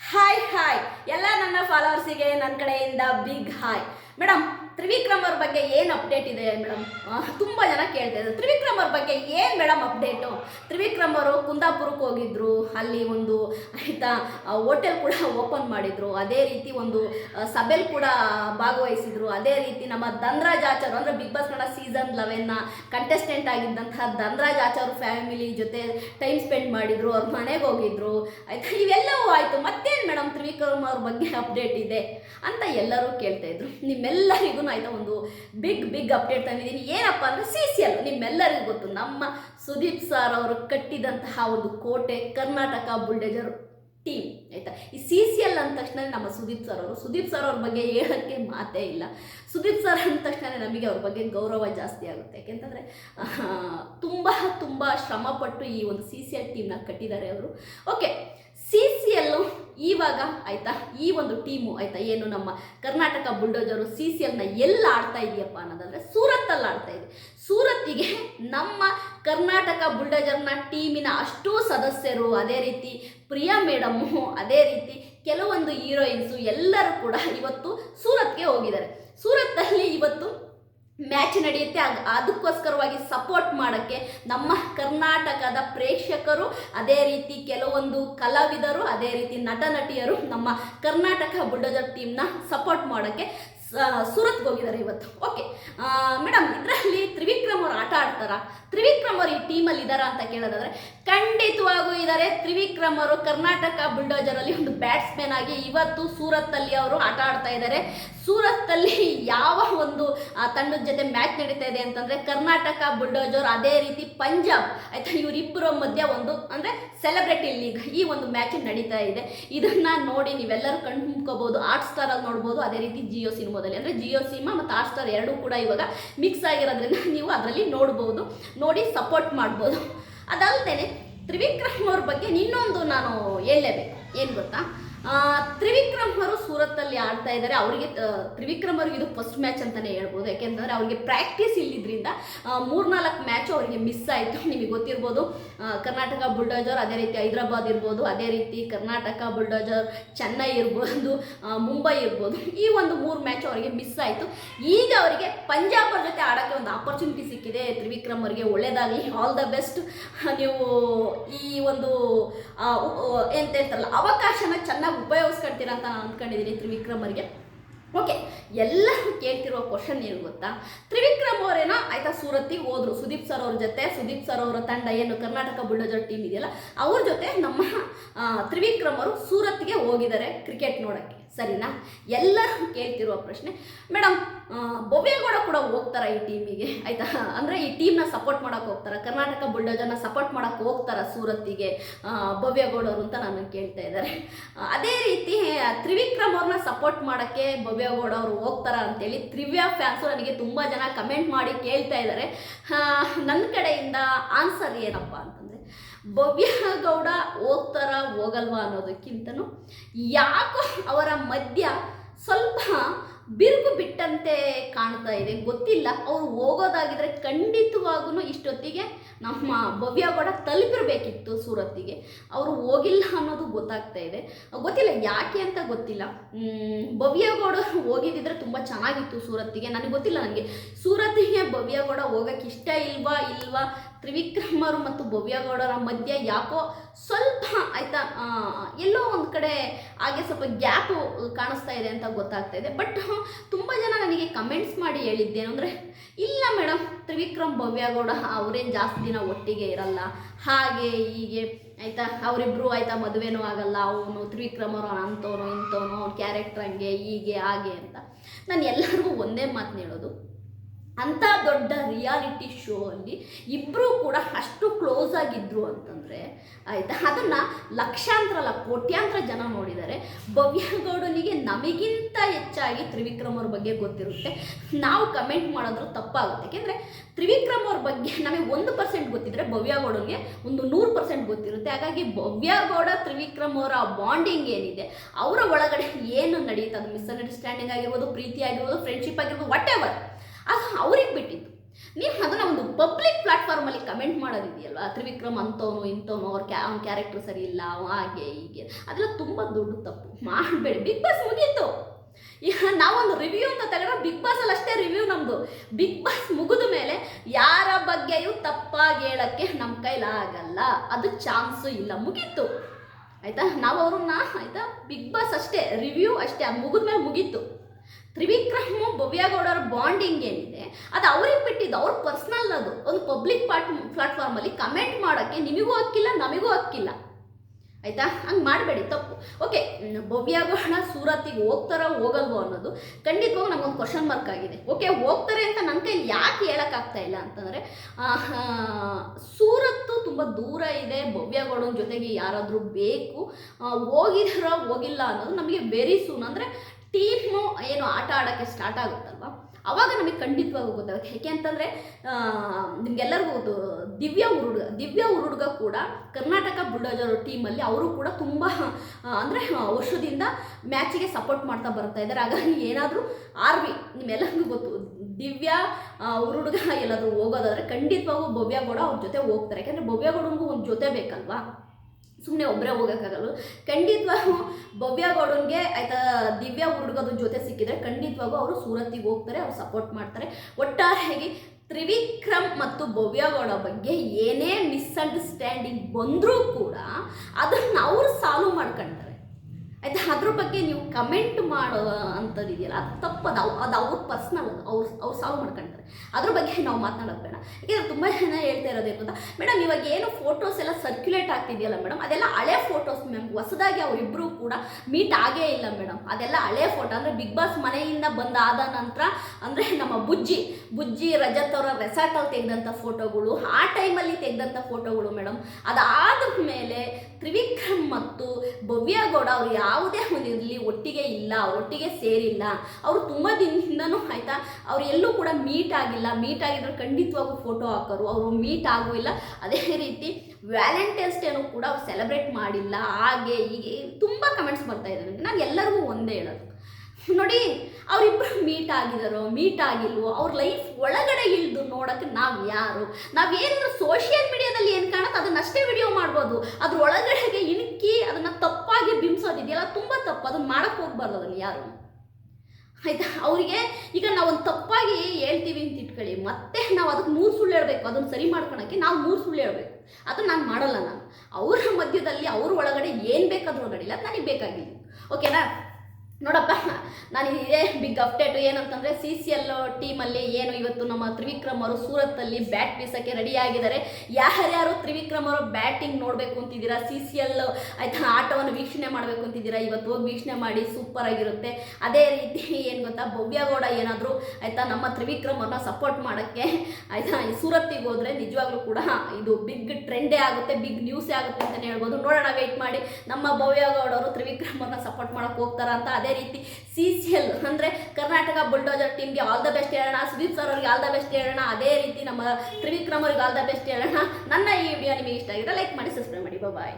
Hi hi ಎಲ್ಲ ನನ್ನ ಫಾಲೋವರ್ಸಿಗೆ ನನ್ನ ಕಡೆಯಿಂದ ಬಿಗ್ ಹಾಯ್ ಮೇಡಮ್ ತ್ರಿವಿಕ್ರಮ್ ಬಗ್ಗೆ ಏನು ಅಪ್ಡೇಟ್ ಇದೆ ಮೇಡಮ್ ತುಂಬ ಜನ ಕೇಳ್ತಾ ಇದ್ದಾರೆ. ತ್ರಿವಿಕ್ರಮ್ ಬಗ್ಗೆ ಏನು ಮೇಡಮ್ ಅಪ್ಡೇಟು ತ್ರಿವಿಕ್ರಮ್ ಅವರು ಕುಂದಾಪುರಕ್ಕೆ ಹೋಗಿದ್ರು. ಅಲ್ಲಿ ಒಂದು ಆಯಿತಾ ಹೋಟೆಲ್ ಕೂಡ ಓಪನ್ ಮಾಡಿದ್ರು. ಅದೇ ರೀತಿ ಒಂದು ಸಭೆಲ್ ಕೂಡ ಭಾಗವಹಿಸಿದ್ರು. ಅದೇ ರೀತಿ ನಮ್ಮ ಧನ್ರಾಜ್ ಆಚಾರ್ ಅಂದರೆ ಬಿಗ್ ಬಾಸ್ ಕನ್ನಡ ಸೀಸನ್ ಲೆವೆನ್ನ ಕಂಟೆಸ್ಟೆಂಟ್ ಆಗಿದ್ದಂತಹ ಧನ್ರಾಜ್ ಆಚಾರ್ ಫ್ಯಾಮಿಲಿ ಜೊತೆ ಟೈಮ್ ಸ್ಪೆಂಡ್ ಮಾಡಿದ್ರು. ಅವ್ರ ಮನೆಗೆ ಹೋಗಿದ್ರು. ಆಯಿತಾ, ಇವೆಲ್ಲವೂ ಆಯಿತು. ಮತ್ತೇನು ಮೇಡಮ್ ತ್ರಿವಿಕ್ರಮ್ ಅವ್ರ ಬಗ್ಗೆ ಅಪ್ಡೇಟ್ ಇದೆ ಅಂತ ಎಲ್ಲರೂ ಕೇಳ್ತಾ ಇದ್ರು. ನಿಮ್ಮೆಲ್ಲರಿಗೂ ಆಯ್ತಾ ಒಂದು ಬಿಗ್ ಬಿಗ್ ಅಪ್ಡೇಟ್ ತಂದಿದ್ದೀನಿ. ಏನಪ್ಪ ಅಂದ್ರೆ ಸಿ ಸಿ ಎಲ್ ನಿಮ್ಮೆಲ್ಲರಿಗೂ ಗೊತ್ತು, ನಮ್ಮ ಸುದೀಪ್ ಸಾರ್ ಅವರು ಕಟ್ಟಿದಂತಹ ಒಂದು ಕೋಟೆ ಕರ್ನಾಟಕ ಬುಲ್ಡೇಜರ್ ಟೀಮ್ ಆಯ್ತಾ? ಈ ಸಿ ಸಿ ಎಲ್ ಅಂದ ತಕ್ಷಣ ನಮ್ಮ ಸುದೀಪ್ ಸರ್ ಅವರು, ಸುದೀಪ್ ಸರ್ ಅವ್ರ ಬಗ್ಗೆ ಹೇಳೋಕ್ಕೆ ಮಾತೇ ಇಲ್ಲ. ಸುದೀಪ್ ಸರ್ ಅಂದ ತಕ್ಷಣ ನಮಗೆ ಅವ್ರ ಬಗ್ಗೆ ಗೌರವ ಜಾಸ್ತಿ ಆಗುತ್ತೆ. ಯಾಕೆಂತಂದರೆ ತುಂಬ ತುಂಬ ಶ್ರಮಪಟ್ಟು ಈ ಒಂದು ಸಿ ಸಿ ಎಲ್ ಟೀಮ್ನ ಕಟ್ಟಿದ್ದಾರೆ ಅವರು. ಓಕೆ ಸಿ ಸಿ ಎಲ್ಲು ಇವಾಗ ಆಯಿತಾ? ಈ ಒಂದು ಟೀಮು ಆಯಿತಾ? ಏನು ನಮ್ಮ ಕರ್ನಾಟಕ ಬುಲ್ಡೋಜರು ಸಿ ಸಿ ಎಲ್ನ ಎಲ್ಲಿ ಆಡ್ತಾ ಇದೆಯಪ್ಪ ಅನ್ನೋದಂದ್ರೆ ಸೂರತ್ತಲ್ಲಿ ಆಡ್ತಾ ಇದೆ. ಸೂರತ್ತಿಗೆ ನಮ್ಮ ಕರ್ನಾಟಕ ಬುಲ್ಡೋಜರ್ನ ಟೀಮಿನ ಅಷ್ಟೂ ಸದಸ್ಯರು ಅದೇ ರೀತಿ ಪ್ರಿಯಾ ಮೇಡಮ್ಮು ಅದೇ ರೀತಿ ಕೆಲವೊಂದು ಹೀರೋಯಿನ್ಸು ಎಲ್ಲರೂ ಕೂಡ ಇವತ್ತು ಸೂರತ್ಗೆ ಹೋಗಿದ್ದಾರೆ. ಸೂರತ್ತಲ್ಲಿ ಇವತ್ತು ಮ್ಯಾಚ್ ನಡೆಯುತ್ತೆ. ಅದಕ್ಕೋಸ್ಕರವಾಗಿ ಸಪೋರ್ಟ್ ಮಾಡೋಕ್ಕೆ ನಮ್ಮ ಕರ್ನಾಟಕದ ಪ್ರೇಕ್ಷಕರು, ಅದೇ ರೀತಿ ಕೆಲವೊಂದು ಕಲಾವಿದರು, ಅದೇ ರೀತಿ ನಟ ನಟಿಯರು ನಮ್ಮ ಕರ್ನಾಟಕ ಬುಲ್ಡೋಜರ್ ಟೀಮ್ನ ಸಪೋರ್ಟ್ ಮಾಡೋಕ್ಕೆ ಸೂರತ್ಗೆ ಹೋಗಿದ್ದಾರೆ ಇವತ್ತು. ಓಕೆ ಮೇಡಮ್ ಇದರಲ್ಲಿ ತ್ರಿವಿಕ್ರಮ್ ಅವರು ಆಟ ಆಡ್ತಾರಾ? ತ್ರಿವಿಕ್ರಮ್ ಅವರು ಈ ಟೀಮಲ್ಲಿ ಇದ್ದಾರಾ ಅಂತ ಕೇಳೋದಾದ್ರೆ, ಖಂಡಿತವಾಗೂ ಇದ್ದಾರೆ ತ್ರಿವಿಕ್ರಮ್ ಅವರು ಕರ್ನಾಟಕ ಬುಲ್ಡೋಜರಲ್ಲಿ ಒಂದು ಬ್ಯಾಟ್ಸ್ಮನ್ ಆಗಿ ಇವತ್ತು ಸೂರತ್ತಲ್ಲಿ ಅವರು ಆಟ ಆಡ್ತಾ ಇದ್ದಾರೆ ಸೂರತ್ತಲ್ಲಿ ಯಾವ ಆ, ತಂಡದ ಜೊತೆ ಮ್ಯಾಚ್ ನಡೀತಾ ಇದೆ ಅಂತಂದ್ರೆ ಕರ್ನಾಟಕ ಬುಲ್ಡೋಜರ್ ಅದೇ ರೀತಿ ಪಂಜಾಬ್ ಆಯ್ತಾ ಇವರಿಬ್ಬರ ಮಧ್ಯೆ ಒಂದು ಅಂದ್ರೆ ಸೆಲೆಬ್ರಿಟಿ ಲೀಗ್ ಈ ಒಂದು ಮ್ಯಾಚ್ ನಡೀತಾ ಇದೆ. ಇದನ್ನ ನೋಡಿ ನೀವೆಲ್ಲರೂ ಕಣ್ಕೊಂಬೋದು ಆರ್ಟ್ ಸ್ಟಾರ್ ಅಲ್ಲಿ ನೋಡ್ಬೋದು ಅದೇ ರೀತಿ ಜಿಯೋ ಸಿನಿಮಾದಲ್ಲಿ. ಅಂದ್ರೆ ಜಿಯೋ ಸಿನಿಮಾ ಮತ್ತು ಆರ್ಟ್ ಸ್ಟಾರ್ ಎರಡೂ ಕೂಡ ಇವಾಗ ಮಿಕ್ಸ್ ಆಗಿರೋದ್ರಿಂದ ನೀವು ಅದರಲ್ಲಿ ನೋಡ್ಬೋದು ನೋಡಿ ಸಪೋರ್ಟ್ ಮಾಡ್ಬೋದು. ಅದಲ್ಲದೆ ತ್ರಿವಿಕ್ರಮ್ ಅವ್ರ ಬಗ್ಗೆ ಇನ್ನೊಂದು ನಾನು ಹೇಳಲೇಬೇಕು. ಏನು ಗೊತ್ತಾ? ತ್ರಿವಿಕ್ರಮ್ ಅವರು ಸೂರತ್ತಲ್ಲಿ ಆಡ್ತಾ ಇದ್ದಾರೆ. ಅವರಿಗೆ ತ್ರಿವಿಕ್ರಮ್ ಅವ್ರಿಗೆ ಇದು ಫಸ್ಟ್ ಮ್ಯಾಚ್ ಅಂತಲೇ ಹೇಳ್ಬೋದು. ಯಾಕೆಂದರೆ ಅವರಿಗೆ ಪ್ರಾಕ್ಟೀಸ್ ಇಲ್ಲಿದ್ರಿಂದ ಮೂರ್ನಾಲ್ಕು ಮ್ಯಾಚು ಅವರಿಗೆ ಮಿಸ್ ಆಯಿತು. ನಿಮಗೆ ಗೊತ್ತಿರ್ಬೋದು ಕರ್ನಾಟಕ ಬುಲ್ಡೋಜರ್ ಅದೇ ರೀತಿ ಹೈದರಾಬಾದ್ ಇರ್ಬೋದು, ಅದೇ ರೀತಿ ಕರ್ನಾಟಕ ಬುಲ್ಡೋಜರ್ ಚೆನ್ನೈ ಇರ್ಬೋದು ಮುಂಬೈ ಇರ್ಬೋದು. ಈ ಒಂದು ಮೂರು ಮ್ಯಾಚ್ ಅವರಿಗೆ ಮಿಸ್ ಆಯಿತು. ಈಗ ಅವರಿಗೆ ಪಂಜಾಬ್ ಅವ್ರ ಜೊತೆ ಆಡೋಕ್ಕೆ ಒಂದು ಆಪರ್ಚುನಿಟಿ ಸಿಕ್ಕಿದೆ. ತ್ರಿವಿಕ್ರಮ್ ಅವರಿಗೆ ಒಳ್ಳೇದಾಗಲಿ. ಆಲ್ ದ ಬೆಸ್ಟ್ ನೀವು ಈ ಒಂದು ಎಂತ ಹೇಳ್ತಾರಲ್ಲ, ಅವಕಾಶನ ಚೆನ್ನಾಗಿ ಉಪಯೋಗಿಸ್ಕೊಳ್ತೀರಾ ಅಂತ ನಾನು ಅಂದ್ಕೊಂಡಿದ್ದೀನಿ ತ್ರಿವಿಕ್ರಮ್ ಅವರಿಗೆ. ಓಕೆ, ಎಲ್ಲರೂ ಕೇಳ್ತಿರೋ ಕ್ವಶನ್ ಏನು ಗೊತ್ತಾ? ತ್ರಿವಿಕ್ರಮ್ ಅವರೇನೋ ಆಯ್ತಾ ಸೂರತ್ತಿಗೆ ಹೋದ್ರು. ಸುದೀಪ್ ಸರ್ ಅವ್ರ ಜೊತೆ, ಸುದೀಪ್ ಸರ್ ಅವರ ತಂಡ ಏನು ಕರ್ನಾಟಕ ಬುಲ್ಡೋಜರ್ ಟೀಮ್ ಇದೆಯಲ್ಲ, ಅವ್ರ ಜೊತೆ ನಮ್ಮ ತ್ರಿವಿಕ್ರಮ್ ಅವರು ಸೂರತ್ಗೆ ಹೋಗಿದ್ದಾರೆ ಕ್ರಿಕೆಟ್ ನೋಡೋಕ್ಕೆ. ಸರಿನಾ? ಎಲ್ಲರೂ ಕೇಳ್ತಿರುವ ಪ್ರಶ್ನೆ. ಮೇಡಮ್ ಭವ್ಯಗೌಡ ಕೂಡ ಹೋಗ್ತಾರ ಈ ಟೀಮಿಗೆ ಆಯ್ತಾ? ಅಂದರೆ ಈ ಟೀಮ್ನ ಸಪೋರ್ಟ್ ಮಾಡೋಕೆ ಹೋಗ್ತಾರ. ಕರ್ನಾಟಕ ಬುಲ್ಡೋಜರ್ನ ಸಪೋರ್ಟ್ ಮಾಡೋಕೆ ಹೋಗ್ತಾರ ಸೂರತ್ತಿಗೆ ಭವ್ಯಗೌಡರು ಅಂತ ನಾನು ಕೇಳ್ತಾ ಇದ್ದಾರೆ. ಅದೇ ರೀತಿ ತ್ರಿವಿಕ್ರಮ್ ಅವ್ರನ್ನ ಸಪೋರ್ಟ್ ಮಾಡೋಕ್ಕೆ ಭವ್ಯಗೌಡ ಅವರು ಹೋಗ್ತಾರ ಅಂತೇಳಿ ತ್ರಿವ್ಯ ಫ್ಯಾನ್ಸು ನನಗೆ ತುಂಬ ಜನ ಕಮೆಂಟ್ ಮಾಡಿ ಕೇಳ್ತಾ ಇದ್ದಾರೆ. ನನ್ನ ಕಡೆಯಿಂದ ಆನ್ಸರ್ ಏನಪ್ಪ ಅಂತಂದರೆ ಭವ್ಯ ಗೌಡ ಹೋಗ್ತಾರ, ಹೋಗಲ್ವಾ ಅನ್ನೋದಕ್ಕಿಂತನೂ ಯಾಕೋ ಅವರ ಮಧ್ಯ ಸ್ವಲ್ಪ ಬಿರುಕು ಬಿಟ್ಟಂತೆ ಕಾಣ್ತಾ ಇದೆ. ಗೊತ್ತಿಲ್ಲ, ಅವರು ಹೋಗೋದಾಗಿದ್ರೆ ಖಂಡಿತವಾಗೂ ಇಷ್ಟೊತ್ತಿಗೆ ನಮ್ಮ ಭವ್ಯಗೌಡ ತಲುಪಿರಬೇಕಿತ್ತು ಸೂರತ್ತಿಗೆ. ಅವರು ಹೋಗಿಲ್ಲ ಅನ್ನೋದು ಗೊತ್ತಾಗ್ತಾ ಇದೆ. ಗೊತ್ತಿಲ್ಲ, ಯಾಕೆ ಅಂತ ಗೊತ್ತಿಲ್ಲ. ಭವ್ಯ ಭವ್ಯಗೌಡ ಹೋಗಿದ್ದಿದ್ರೆ ತುಂಬ ಚೆನ್ನಾಗಿತ್ತು ಸೂರತ್ತಿಗೆ. ನನಗೆ ಗೊತ್ತಿಲ್ಲ ನನಗೆ. ಸೂರತ್ತಿಗೆ ಭವ್ಯಗೌಡ ಹೋಗಕ್ಕೆ ಇಷ್ಟ ಇಲ್ವಾ ಇಲ್ವಾ? ತ್ರಿವಿಕ್ರಮರು ಮತ್ತು ಭವ್ಯಗೌಡರ ಮಧ್ಯೆ ಯಾಕೋ ಸ್ವಲ್ಪ ಆಯ್ತಾ? ಎಲ್ಲೋ ಒಂದು ಕಡೆ ಹಾಗೆ ಸ್ವಲ್ಪ ಗ್ಯಾಪು ಕಾಣಿಸ್ತಾ ಇದೆ ಅಂತ ಗೊತ್ತಾಗ್ತಾ ಇದೆ. ಬಟ್ ತುಂಬ ಜನ ನನಗೆ ಕಮೆಂಟ್ಸ್ ಮಾಡಿ ಹೇಳಿದ್ದೇನು ಅಂದರೆ, ಇಲ್ಲ ಮೇಡಮ್ ತ್ರಿವಿಕ್ರಮ್ ಭವ್ಯಗೌಡ ಅವರೇನು ಜಾಸ್ತಿ ದಿನ ಒಟ್ಟಿಗೆ ಇರಲ್ಲ. ಹಾಗೆ, ಹೀಗೆ, ಆಯಿತಾ? ಅವರಿಬ್ಬರು ಆಯಿತಾ ಮದುವೆನೂ ಆಗಲ್ಲ. ಅವನು ತ್ರಿವಿಕ್ರಮ್ ಅವರು ಅಂಥವನು ಇಂಥವನು, ಅವ್ನ ಕ್ಯಾರೆಕ್ಟರ್ ಹಂಗೆ, ಹೀಗೆ, ಹಾಗೆ ಅಂತ. ನಾನು ಎಲ್ಲರಿಗೂ ಒಂದೇ ಮಾತನ್ನ ಹೇಳೋದು. ಅಂಥ ದೊಡ್ಡ ರಿಯಾಲಿಟಿ ಶೋ ಅಲ್ಲಿ ಇಬ್ಬರೂ ಕೂಡ ಅಷ್ಟು ಕ್ಲೋಸ್ ಆಗಿದ್ರು ಅಂತಂದರೆ ಆಯಿತಾ? ಅದನ್ನು ಲಕ್ಷಾಂತರ ಅಲ್ಲ ಕೋಟ್ಯಾಂತರ ಜನ ನೋಡಿದ್ದಾರೆ. ಭವ್ಯಗೌಡನಿಗೆ ನಮಗಿಂತ ಹೆಚ್ಚಾಗಿ ತ್ರಿವಿಕ್ರಮ್ ಅವ್ರ ಬಗ್ಗೆ ಗೊತ್ತಿರುತ್ತೆ. ನಾವು ಕಮೆಂಟ್ ಮಾಡೋದ್ರು ತಪ್ಪಾಗುತ್ತೆ. ಯಾಕೆಂದರೆ ತ್ರಿವಿಕ್ರಮ್ ಅವ್ರ ಬಗ್ಗೆ ನಮಗೆ ಒಂದು ಪರ್ಸೆಂಟ್ ಗೊತ್ತಿದ್ರೆ ಭವ್ಯಗೌಡನಿಗೆ ಒಂದು ನೂರು ಪರ್ಸೆಂಟ್ ಗೊತ್ತಿರುತ್ತೆ. ಹಾಗಾಗಿ ಭವ್ಯಗೌಡ ತ್ರಿವಿಕ್ರಮ್ ಅವರ ಬಾಂಡಿಂಗ್ ಏನಿದೆ, ಅವರ ಒಳಗಡೆ ಏನು ನಡೆಯುತ್ತೆ ಅದು ಮಿಸ್ಅಂಡರ್ಸ್ಟ್ಯಾಂಡಿಂಗ್ ಆಗಿರ್ಬೋದು, ಪ್ರೀತಿ ಆಗಿರ್ಬೋದು ಫ್ರೆಂಡ್ಶಿಪ್ ಆಗಿರ್ಬೋದು ವಾಟ್ ಎವರ್ ಅದು ಅವ್ರಿಗೆ ಬಿಟ್ಟಿದ್ದು. ನೀವು ಅದನ್ನ ಒಂದು ಪಬ್ಲಿಕ್ ಪ್ಲಾಟ್ಫಾರ್ಮಲ್ಲಿ ಕಮೆಂಟ್ ಮಾಡೋದಿದೆಯಲ್ವಾ? ತ್ರಿವಿಕ್ರಮ್ ಅಂತವನು, ಇಂಥವನು, ಅವ್ರ ಕ್ಯಾ, ಅವ್ನ ಕ್ಯಾರೆಕ್ಟರ್ ಸರಿ ಇಲ್ಲ ಹಾಗೆ, ಹೀಗೆ. ಅದೆಲ್ಲ ತುಂಬ ದೊಡ್ಡ ತಪ್ಪು. ಮಾಡಬೇಡಿ. ಬಿಗ್ ಬಾಸ್ ಮುಗೀತು. ಈಗ ನಾವೊಂದು ರಿವ್ಯೂ ಅಂತ ತಗೊಂಡ್ರೆ ಬಿಗ್ ಬಾಸಲ್ಲಿ ಅಷ್ಟೇ ರಿವ್ಯೂ ನಮ್ಮದು ಬಿಗ್ ಬಾಸ್ ಮುಗಿದ ಮೇಲೆ ಯಾರ ಬಗ್ಗೆಯೂ ತಪ್ಪಾಗಿ ಹೇಳೋಕ್ಕೆ ನಮ್ಮ ಕೈಲಾಗಲ್ಲ ಅದು ಚಾನ್ಸು ಇಲ್ಲ. ಮುಗೀತು. ಆಯಿತಾ? ನಾವು ಅವ್ರನ್ನ, ಆಯಿತಾ? ಬಿಗ್ ಬಾಸ್ ಅಷ್ಟೇ. ರಿವ್ಯೂ ಅಷ್ಟೇ. ಅದು ಮುಗಿದ್ಮೇಲೆ ಮುಗೀತು. ತ್ರಿವಿಕ್ರಮ್ ಭವ್ಯಗೌಡರ ಬಾಂಡಿಂಗ್ ಏನಿದೆ, ಅದು ಅವ್ರಿಗೆ ಬಿಟ್ಟಿದ್ದು ಅವ್ರ ಪರ್ಸ್ನಲ್ ಅದು ಒಂದು ಪಬ್ಲಿಕ್ ಪಾರ್ಟ್ ಪ್ಲಾಟ್ಫಾರ್ಮಲ್ಲಿ ಕಮೆಂಟ್ ಮಾಡೋಕ್ಕೆ ನಿಮಗೂ ಹಕ್ಕಿಲ್ಲ, ನಮಗೂ ಹಕ್ಕಿಲ್ಲ. ಆಯಿತಾ? ಹಂಗೆ ಮಾಡಬೇಡಿ, ತಪ್ಪು. ಓಕೆ ಭವ್ಯಗೌಡ ಸೂರತ್ತಿಗೆ ಹೋಗ್ತಾರೋ ಹೋಗಲ್ವೋ ಅನ್ನೋದು ಖಂಡಿತವಾಗೂ ನಮಗೊಂದು ಕ್ವಶನ್ ಮಾರ್ಕ್ ಆಗಿದೆ. ಓಕೆ ಹೋಗ್ತಾರೆ ಅಂತ ನನ್ನ ಕೈ ಯಾಕೆ ಹೇಳೋಕ್ಕಾಗ್ತಾ ಇಲ್ಲ ಅಂತಂದರೆ ಸೂರತ್ತು ತುಂಬ ದೂರ ಇದೆ, ಭವ್ಯಗೌಡನ ಜೊತೆಗೆ ಯಾರಾದರೂ ಬೇಕು ಹೋಗಿದಾರೋ ಹೋಗಿಲ್ಲ ಅನ್ನೋದು ನಮಗೆ ವೆರಿ ಸೂನ್ ಅಂದರೆ ಟೀಮು ಏನು ಆಟ ಆಡೋಕ್ಕೆ ಸ್ಟಾರ್ಟ್ ಆಗುತ್ತಲ್ವ? ಅವಾಗ ನಮಗೆ ಖಂಡಿತವಾಗೂ ಗೊತ್ತಾಗುತ್ತೆ. ಯಾಕೆ ಅಂತಂದರೆ ನಿಮಗೆಲ್ಲರಿಗೂ ಗೊತ್ತು, ದಿವ್ಯ ಉರುಡುಗ ದಿವ್ಯ ಉರುಡುಗ ಕೂಡ ಕರ್ನಾಟಕ ಬುಲ್ಡೋಜರ್ ಟೀಮಲ್ಲಿ ಅವರು ಕೂಡ ತುಂಬ ಅಂದರೆ ವರ್ಷದಿಂದ ಮ್ಯಾಚಿಗೆ ಸಪೋರ್ಟ್ ಮಾಡ್ತಾ ಬರ್ತಾ ಇದ್ದಾರೆ. ಹಾಗಾಗಿ ಏನಾದರೂ ಆರ್ ವಿ ನಿಮ್ಮೆಲ್ಲರಿಗೂ ಗೊತ್ತು, ದಿವ್ಯ ಉರುಡುಗ ಎಲ್ಲಾದರೂ ಹೋಗೋದಾದ್ರೆ ಖಂಡಿತವಾಗೂ ಭವ್ಯಗೌಡ ಅವ್ರ ಜೊತೆ ಹೋಗ್ತಾರೆ. ಯಾಕಂದರೆ ಭವ್ಯಗೌಡಂಗೂ ಒಂದು ಜೊತೆ ಬೇಕಲ್ವಾ? ಸುಮ್ಮನೆ ಒಬ್ಬರೇ ಹೋಗೋಕ್ಕಾಗಲ್ಲ. ಖಂಡಿತವಾಗೂ ಭವ್ಯಗೌಡನ್ಗೆ ಆಯ್ತಾ ದಿವ್ಯಾ ಹುಡುಗದ ಜೊತೆ ಸಿಕ್ಕಿದ್ರೆ ಖಂಡಿತವಾಗೂ ಅವರು ಸೂರತ್ತಿಗೆ ಹೋಗ್ತಾರೆ, ಅವ್ರು ಸಪೋರ್ಟ್ ಮಾಡ್ತಾರೆ. ಒಟ್ಟಾರೆಯಾಗಿ ತ್ರಿವಿಕ್ರಮ್ ಮತ್ತು ಭವ್ಯಗೌಡ ಬಗ್ಗೆ ಏನೇ ಮಿಸ್ಅಂಡರ್ಸ್ಟ್ಯಾಂಡಿಂಗ್ ಬಂದರೂ ಕೂಡ ಅದನ್ನು ಅವರು ಸಾಲ್ವ್ ಮಾಡ್ಕೊಳ್ತಾರೆ ಆಯ್ತಾ, ಅದ್ರ ಬಗ್ಗೆ ನೀವು ಕಮೆಂಟ್ ಮಾಡೋ ಅಂಥದ್ದು ಇದೆಯಲ್ಲ, ಅದು ತಪ್ಪದು. ಅದು ಅವ್ರ ಪರ್ಸ್ನಲ್ ಅವ್ರು ಅವ್ರು ಸಾಲ್ವ್ ಮಾಡ್ಕೊಳ್ತಾರೆ ಅದ್ರ ಬಗ್ಗೆ ನಾವು ಮಾತನಾಡೋದು ಬೇಡ. ಯಾಕೆಂದ್ರೆ ತುಂಬ ಜನ ಹೇಳ್ತಾ ಇರೋದೇನು ಅಂತ ಮೇಡಮ್, ಇವಾಗ ಏನು ಫೋಟೋಸ್ ಎಲ್ಲ ಸರ್ಕ್ಯುಲೇಟ್ ಆಗ್ತಿದೆಯಲ್ಲ ಮೇಡಮ್? ಅದೆಲ್ಲ ಹಳೆ ಫೋಟೋಸ್ ಮ್ಯಾಮ್ ಹೊಸದಾಗಿ ಅವರಿಬ್ಬರು ಕೂಡ ಮೀಟ್ ಆಗೇ ಇಲ್ಲ ಮೇಡಮ್. ಅದೆಲ್ಲ ಹಳೆ ಫೋಟೋ ಅಂದರೆ ಬಿಗ್ ಬಾಸ್ ಮನೆಯಿಂದ ಬಂದಾದ ನಂತರ, ಅಂದರೆ ನಮ್ಮ ಬುಜ್ಜಿ ಬುಜ್ಜಿ ರಜತ್ ಅವರ ರೆಸಾರ್ಟಲ್ಲಿ ತೆಗೆದಂಥ ಫೋಟೋಗಳು ಆ ಟೈಮಲ್ಲಿ ತೆಗೆದಂಥ ಫೋಟೋಗಳು ಮೇಡಮ್. ಅದಾದ ಮೇಲೆ ತ್ರಿವಿಕ್ರಮ್ ಮತ್ತು ಭವ್ಯಗೌಡ ಅವರು ಯಾವುದೇ ಒಂದು ಇರಲಿ, ಒಟ್ಟಿಗೆ ಇಲ್ಲ, ಒಟ್ಟಿಗೆ ಸೇರಿಲ್ಲ. ಅವರು ತುಂಬ ದಿನದಿಂದನೂ ಆಯಿತಾ, ಅವ್ರು ಎಲ್ಲೂ ಕೂಡ ಮೀಟ್ ಆಗಿಲ್ಲ. ಮೀಟ್ ಆಗಿದ್ರೆ ಖಂಡಿತವಾಗೂ ಫೋಟೋ ಹಾಕೋರು. ಅವರು ಮೀಟ್ ಆಗೂ ಇಲ್ಲ ಅದೇ ರೀತಿ ವ್ಯಾಲೆಂಟೈನ್ಸ್ ಡೇನು ಕೂಡ ಅವ್ರು ಸೆಲೆಬ್ರೇಟ್ ಮಾಡಿಲ್ಲ. ಹಾಗೆ ಹೀಗೆ ತುಂಬ ಕಮೆಂಟ್ಸ್ ಬರ್ತಾ ಇದೆ ನನಗೆ. ನಾನು ಎಲ್ಲರಿಗೂ ಒಂದೇ ಹೇಳೋದು. ನೋಡಿ ಅವರಿಬ್ಬರು ಮೀಟ್ ಆಗಿದಾರೋ ಮೀಟ್ ಆಗಿಲ್ವೋ, ಅವ್ರ ಲೈಫ್ ಒಳಗಡೆ ಇಳಿದು ನೋಡೋಕ್ಕೆ ನಾವು ಯಾರು? ನಾವೇನಾದ್ರೂ ಸೋಷಿಯಲ್ ಕಾಣುತ್ತೆ ಅದನ್ನಷ್ಟೇ ವಿಡಿಯೋ ಮಾಡ್ಬೋದು. ಅದ್ರ ಒಳಗಡೆಗೆ ಇಣುಕಿ ಅದನ್ನು ತಪ್ಪಾಗಿ ಬಿಂಬಿಸೋದಿದೆಯಲ್ಲ ತುಂಬ ತಪ್ಪು. ಅದನ್ನ ಮಾಡಕ್ಕೆ ಹೋಗ್ಬಾರ್ದು ಅದನ್ನು ಯಾರು. ಆಯ್ತಾ? ಅವರಿಗೆ ಈಗ ನಾವೊಂದು ತಪ್ಪಾಗಿ ಹೇಳ್ತೀವಿ ಅಂತ ಇಟ್ಕೊಳ್ಳಿ. ಮತ್ತೆ ನಾವು ಅದಕ್ಕೆ ಮೂರು ಸುಳ್ಳು ಹೇಳ್ಬೇಕು. ಅದನ್ನು ಸರಿ ಮಾಡ್ಕೊಳಕ್ಕೆ ನಾವು ಮೂರು ಸುಳ್ಳು ಹೇಳ್ಬೇಕು. ಅದು ನಾನು ಮಾಡಲ್ಲ ನಾನು. ಅವರ ಮಧ್ಯದಲ್ಲಿ ಅವ್ರ ಒಳಗಡೆ ಏನು ಬೇಕಾದ್ರೂ ಒಳಗಡೆ ಇಲ್ಲ, ನನಗೆ ಬೇಕಾಗಿಲ್ಲ. ಓಕೆನಾ ನೋಡಪ್ಪ, ನಾನು ಇದೇ ಬಿಗ್ ಅಪ್ಡೇಟ್ ಏನಂತಂದರೆ ಸಿ ಸಿ ಎಲ್ ಟೀಮಲ್ಲಿ ಏನು ಇವತ್ತು ನಮ್ಮ ತ್ರಿವಿಕ್ರಮ್ ಅವರು ಸೂರತ್ತಲ್ಲಿ ಬ್ಯಾಟ್ ಬೀಸೋಕ್ಕೆ ರೆಡಿಯಾಗಿದ್ದಾರೆ ಯಾರ್ಯಾರು ತ್ರಿವಿಕ್ರಮ್ ಅವರು ಬ್ಯಾಟಿಂಗ್ ನೋಡಬೇಕು ಅಂತಿದ್ದೀರಾ ಸಿ ಸಿ ಎಲ್ ಆಯ್ತಾ, ಆಟವನ್ನು ವೀಕ್ಷಣೆ ಮಾಡಬೇಕು ಅಂತಿದ್ದೀರಾ, ಇವತ್ತು ಹೋಗಿ ವೀಕ್ಷಣೆ ಮಾಡಿ ಸೂಪರ್ ಆಗಿರುತ್ತೆ. ಅದೇ ರೀತಿ ಏನು ಗೊತ್ತಾ ಭವ್ಯಗೌಡ ಏನಾದರೂ ಆಯಿತಾ, ನಮ್ಮ ತ್ರಿವಿಕ್ರಮ್ ಅವ್ರನ್ನ ಸಪೋರ್ಟ್ ಮಾಡೋಕ್ಕೆ ಆಯಿತಾ ಸೂರತ್ತಿಗೆ ಹೋದರೆ ನಿಜವಾಗ್ಲೂ ಕೂಡ ಇದು ಬಿಗ್ ಟ್ರೆಂಡೇ ಆಗುತ್ತೆ ಬಿಗ್ ನ್ಯೂಸೇ ಆಗುತ್ತೆ ಅಂತಲೇ ಹೇಳ್ಬೋದು. ನೋಡೋಣ ವೆಯ್ಟ್ ಮಾಡಿ. ನಮ್ಮ ಭವ್ಯಗೌಡವರು ತ್ರಿವಿಕ್ರಮ್ ಅವ್ರನ್ನ ಸಪೋರ್ಟ್ ಮಾಡೋಕ್ಕೆ ಹೋಗ್ತಾರ ಅಂತ ಅದೇ ರೀತಿ ಸಿ ಸಿ ಎಲ್ ಅಂದರೆ ಕರ್ನಾಟಕ ಬುಲ್ಡೋಜರ್ ಟೀಮ್ಗೆ ಆಲ್ ದ ಬೆಸ್ಟ್ ಹೇಳೋಣ, ಸುದೀಪ್ ಸರ್ ಅವ್ರಿಗೆ ಆಲ್ ದ ಬೆಸ್ಟ್ ಹೇಳೋಣ, ಅದೇ ರೀತಿ ನಮ್ಮ ತ್ರಿವಿಕ್ರಮ್ ಅವ್ರಿಗೆ ಆಲ್ ದ ಬೆಸ್ಟ್ ಹೇಳೋಣ. ನನ್ನ ಈ ವಿಡಿಯೋ ನಿಮಗೆ ಇಷ್ಟ ಆಗಿದೆ ಲೈಕ್ ಮಾಡಿ ಸಬ್ಸ್ಕ್ರೈಬ್ ಮಾಡಿ. ಬಾಯ್